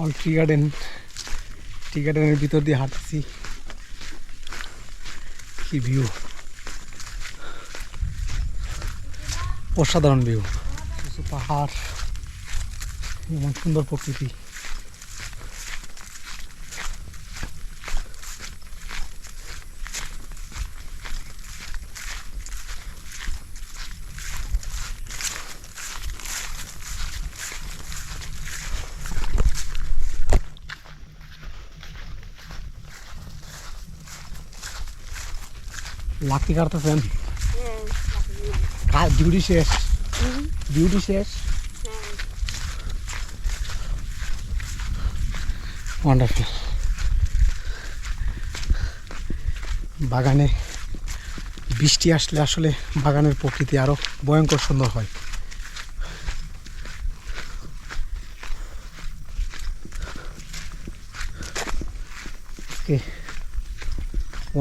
All tea garden টি গার্ডেনের ভিতর দিয়ে হাঁটছি কি ভিউ অসাধারণ ভিউ পাহাড় এমন সুন্দর প্রকৃতি। লাকি কাটতেছেন ডিউটি শেষ। ডিউটি শেষ। ওয়ান্ডারফুল বাগানে বৃষ্টি আসলে আসলে বাগানের প্রকৃতি আরও ভয়ঙ্কর সুন্দর হয়।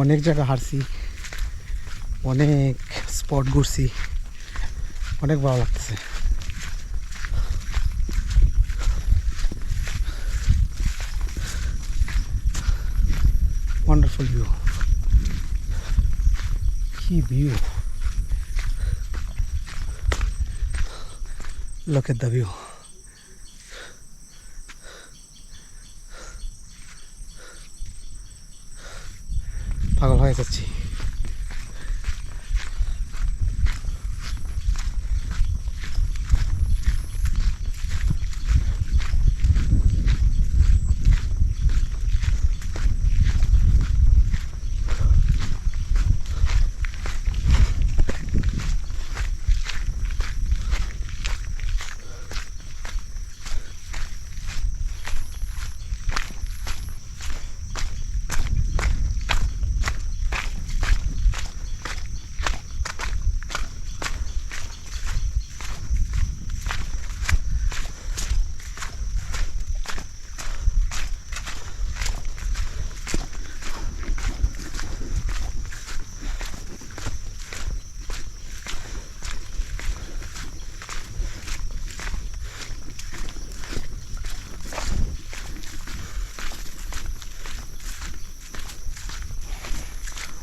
অনেক জায়গা হারছি। অনেক স্পট ঘুরছি। অনেক ভালো লাগতেছে। ওয়ান্ডারফুল ভিউ কি ভিউ look at view পাগল হয়ে যাচ্ছি।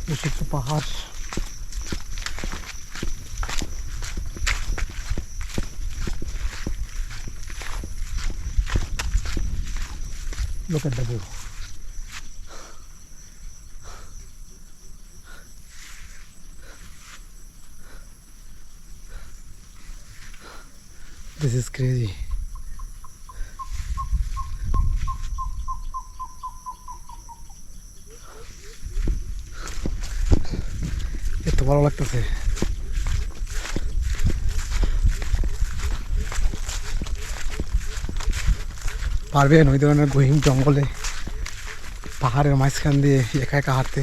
Işıklı bahar. Look at the view. This is crazy. এত ভালো লাগতেছে। পারবেন ওই ধরনের গহীন জঙ্গলে, পাহাড়ের মাঝখান দিয়ে একা একা হাঁটতে।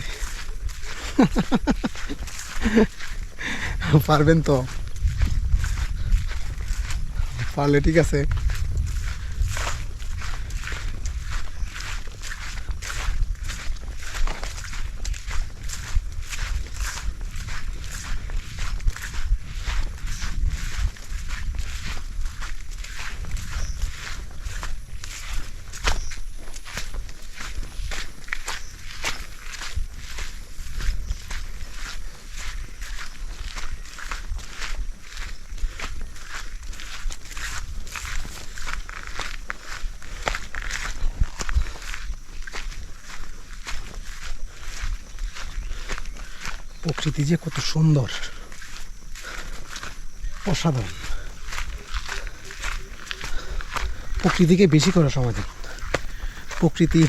পারবেন তো? পারলে ঠিক আছে। প্রকৃতি যে কত সুন্দর। অসাধারণ। প্রকৃতিকে বেশি করে সময় দিন। প্রকৃতি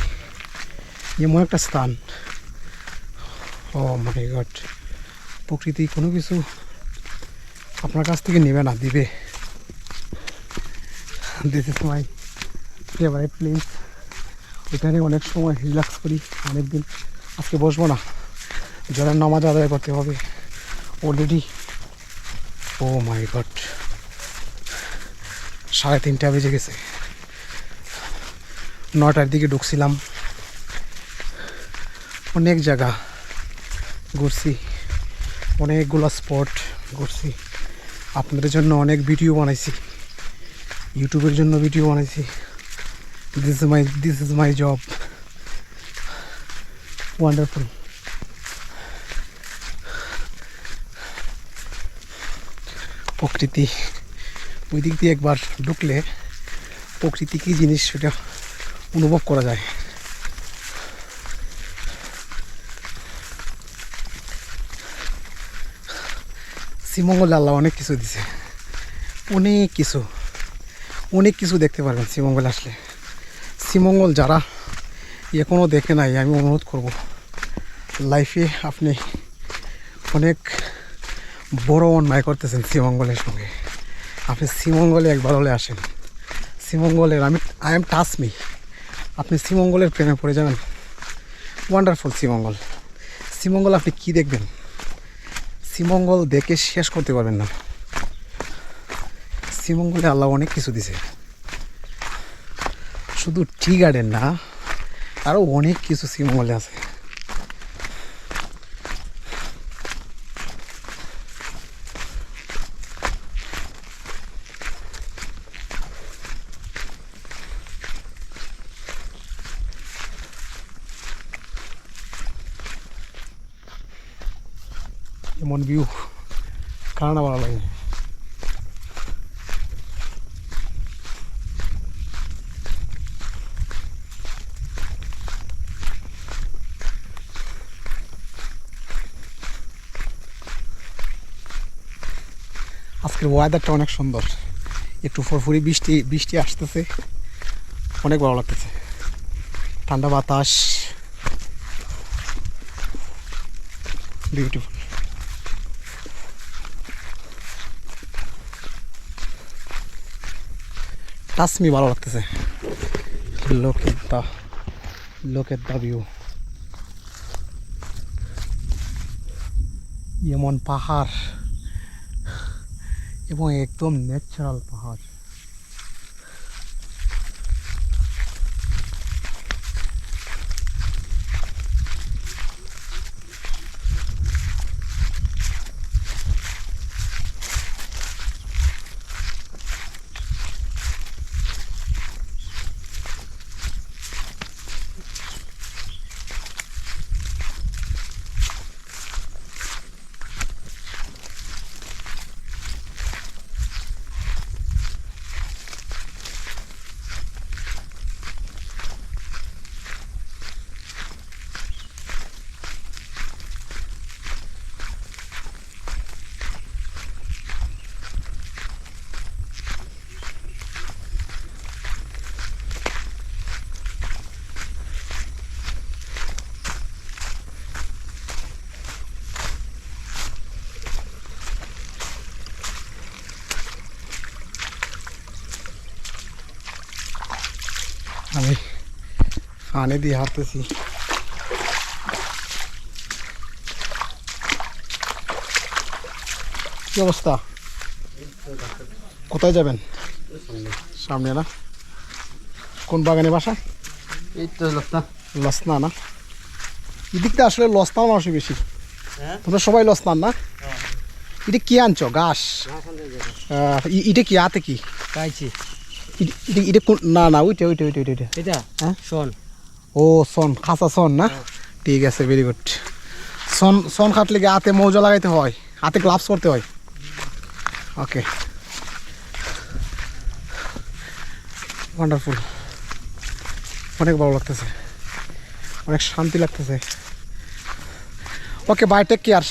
এমন একটা স্থান। Oh my god. প্রকৃতি কোনো কিছু আপনার কাছ থেকে নেবে না, দিবে। This is my favourite place এখানে অনেক সময় রিল্যাক্স করি অনেক দিন আজকে বসবো না। জলের নামাজ আদায় করতে হবে। অলরেডি ও মাই গড সাড়ে তিনটা বেজে গেছে। নটার দিকে ঢুকছিলাম। অনেক জায়গা ঘুরছি। অনেকগুলো স্পট ঘুরছি। আপনাদের জন্য অনেক ভিডিও বানাইছি। ইউটিউবের জন্য ভিডিও বানাইছি। This is my this is my job Wonderful. প্রকৃতি। ওই দিক দিয়ে একবার ঢুকলে প্রকৃতি কী জিনিস সেটা অনুভব করা যায়। শ্রীমঙ্গলে আল্লাহ অনেক কিছু দিছে। অনেক কিছু। অনেক কিছু দেখতে পারবেন শ্রীমঙ্গলে আসলে। শ্রীমঙ্গল যারা এখনও দেখে নাই, আমি অনুরোধ করব লাইফে আপনি অনেক বড় অন্যায় করতেছেন শ্রীমঙ্গলের সঙ্গে। আপনি শ্রীমঙ্গলে একবার হলে আসেন। শ্রীমঙ্গলের, আমি আই এম টাচ মি আপনি শ্রীমঙ্গলের প্রেমে পড়ে যাবেন। ওয়ান্ডারফুল শ্রীমঙ্গল। শ্রীমঙ্গল আপনি কি দেখবেন? শ্রীমঙ্গল দেখে শেষ করতে পারবেন না। শ্রীমঙ্গলে আল্লাহ অনেক কিছু দিছে। শুধু টি গার্ডেন না আরও অনেক কিছু শ্রীমঙ্গলে আছে। এমন ভিউ কার ভালো লাগে আজকের ওয়েদারটা অনেক সুন্দর। একটু ফরফরি বৃষ্টি বৃষ্টি আসতেছে। অনেক ভালো লাগতেছে। ঠান্ডা বাতাস। বিউটিফুল টাচমি ভালো লাগতেছে। লোক দা লোকের দা ভিউ এমন পাহাড় এবং একদম ন্যাচারাল পাহাড় আমি ফানে দিয়ে হাঁটতেছি কি অবস্থা কোথায় যাবেন সামনে না কোন বাগানে বাসা এই তো লোকটা লসনা না এদিকটা আসলে লসনা মানুষই বেশি তোমরা সবাই লসনান না এটা কি আনছো ঘাস এটা কি হাতে কি এটা কোন না না ওইটা ওইটা ওইটা ওইটা এটা হ্যাঁ? শোন ও, সন, খাঁচা সন না? ঠিক আছে ভেরি গুড সন সন খাটলে গিয়ে হাতে মৌজা লাগাইতে হয়? হাতে গ্লাভস করতে হয়? ওকে ওয়ান্ডারফুল অনেক ভালো লাগতেছে। অনেক শান্তি লাগতেছে। Okay bye take care